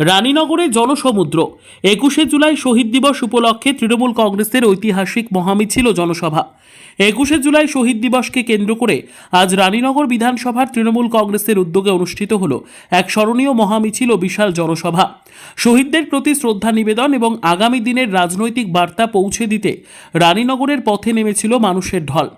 রানীনগরে জনসমুদ্র। একুশে জুলাই শহীদ দিবস উপলক্ষে তৃণমূল কংগ্রেসের ঐতিহাসিক মহামিছিল জনসভা। একুশে জুলাই শহীদ দিবসকে কেন্দ্র করে আজ রানীনগর বিধানসভার তৃণমূল কংগ্রেসের উদ্যোগে অনুষ্ঠিত হল এক স্মরণীয় মহামিছিল বিশাল জনসভা। শহীদদের প্রতি শ্রদ্ধা নিবেদন এবং আগামী দিনের রাজনৈতিক বার্তা পৌঁছে দিতে রানীনগরের পথে নেমেছিল মানুষের ঢল।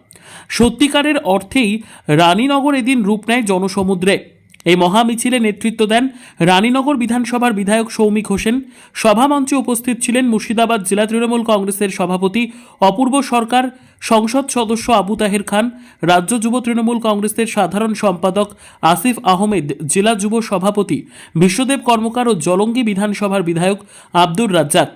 সত্যিকারের অর্থেই রানীনগর এদিন রূপ নেয় জনসমুদ্রে। এই মহামিছিলে নেতৃত্ব দেন রানীনগর বিধানসভার বিধায়ক সৌমিক হোসেন। সভামঞ্চে উপস্থিত ছিলেন মুর্শিদাবাদ জেলা তৃণমূল কংগ্রেসের সভাপতি অপূর্ব সরকার, সংসদ সদস্য আবু তাহের খান, রাজ্য যুব তৃণমূল কংগ্রেসের সাধারণ সম্পাদক আসিফ আহমেদ, জেলা যুব সভাপতি বিশ্বদেব কর্মকার ও জলঙ্গি বিধানসভার বিধায়ক আব্দুর রাজ্জাক।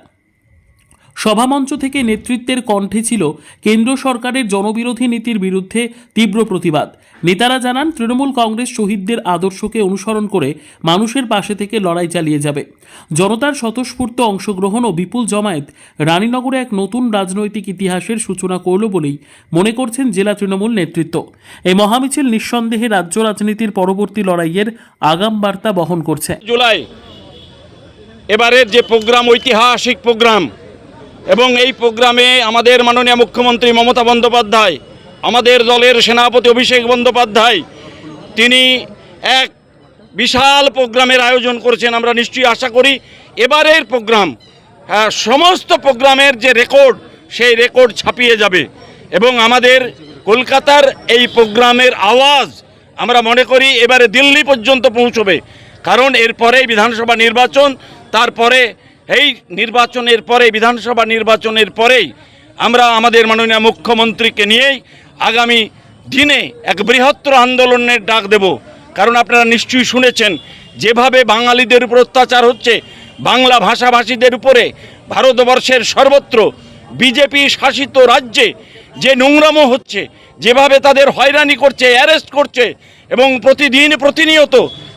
সভামঞ্চ থেকে নেতৃত্বের কণ্ঠে ছিল কেন্দ্র সরকারের জনবিরোধী নীতির বিরুদ্ধে তীব্র প্রতিবাদ। নেতারা জানান, তৃণমূল কংগ্রেস শহীদদের আদর্শকে অনুসরণ করে মানুষের পাশে থেকে লড়াই চালিয়ে যাবে। জনতার স্বতঃস্ফূর্ত অংশগ্রহণ ও বিপুল জমায়েত রানীনগরে এক নতুন রাজনৈতিক ইতিহাসের সূচনা করল বলেই মনে করছেন জেলা তৃণমূল নেতৃত্ব। এই মহামিছিল নিঃসন্দেহে রাজ্য রাজনীতির পরবর্তী লড়াইয়ের আগাম বার্তা বহন করছে। জুলাই। এবারের যে প্রোগ্রাম, ঐতিহাসিক প্রোগ্রাম এবং এই প্রোগ্রামে আমাদের মাননীয় মুখ্যমন্ত্রী মমতা বন্দ্যোপাধ্যায় আমাদের দলের সেনাপতি অভিষেক বন্দ্যোপাধ্যায় তিনি এক বিশাল প্রোগ্রামের আয়োজন করেছেন আমরা নিশ্চয়ই আশা করি। এবারের প্রোগ্রাম হ্যাঁ, সমস্ত প্রোগ্রামের যে রেকর্ড সেই রেকর্ড ছাপিয়ে যাবে। এবং আমাদের কলকাতার এই প্রোগ্রামের আওয়াজ আমরা মনে করি এবারে দিল্লি পর্যন্ত পৌঁছবে। কারণ এরপরেই বিধানসভা নির্বাচন তারপরে এই নির্বাচনের পরে, বিধানসভা নির্বাচনের পরেই আমরা আমাদের মাননীয় মুখ্যমন্ত্রীকে নিয়েই আগামী দিনে এক বৃহত্তর আন্দোলনের ডাক দেব। কারণ আপনারা নিশ্চয়ই শুনেছেন, যেভাবে বাঙালিদের উপর অত্যাচার হচ্ছে, বাংলা ভাষাভাষীদের উপরে ভারতবর্ষের সর্বত্র বিজেপি শাসিত রাজ্যে যে নোংরামো হচ্ছে, যেভাবে তাদের হয়রানি করছে, অ্যারেস্ট করছে এবং প্রতিদিন প্রতিনিয়ত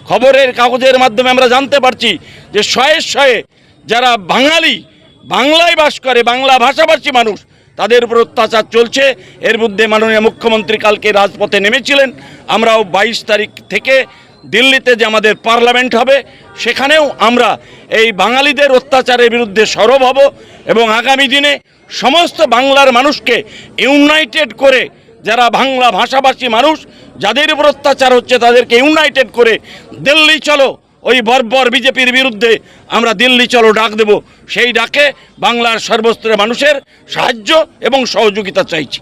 খবরের কাগজের মাধ্যমে আমরা জানতে পারছি যে শয়ে শয়ে যারা বাঙালি, বাংলায় বাস করে, বাংলা ভাষাভাষী মানুষ, তাদের উপর অত্যাচার চলছে। এর মধ্যে মাননীয় মুখ্যমন্ত্রী কালকে রাজপথে নেমেছিলেন। আমরাও বাইশ তারিখ থেকে দিল্লিতে যে আমাদের পার্লামেন্ট হবে, সেখানেও আমরা এই বাঙালিদের অত্যাচারের বিরুদ্ধে সরব হব এবং আগামী দিনে সমস্ত বাংলার মানুষকে ইউনাইটেড করে, যারা বাংলা ভাষাভাষী মানুষ, যাদের উপর অত্যাচার হচ্ছে, তাদেরকে ইউনাইটেড করে দিল্লি চলো। ওই বর্বর বিজেপির বিরুদ্ধে আমরা দিল্লি চলো ডাক দেব। সেই ডাকে বাংলার সর্বস্তরের মানুষের সাহায্য এবং সহযোগিতা চাইছি।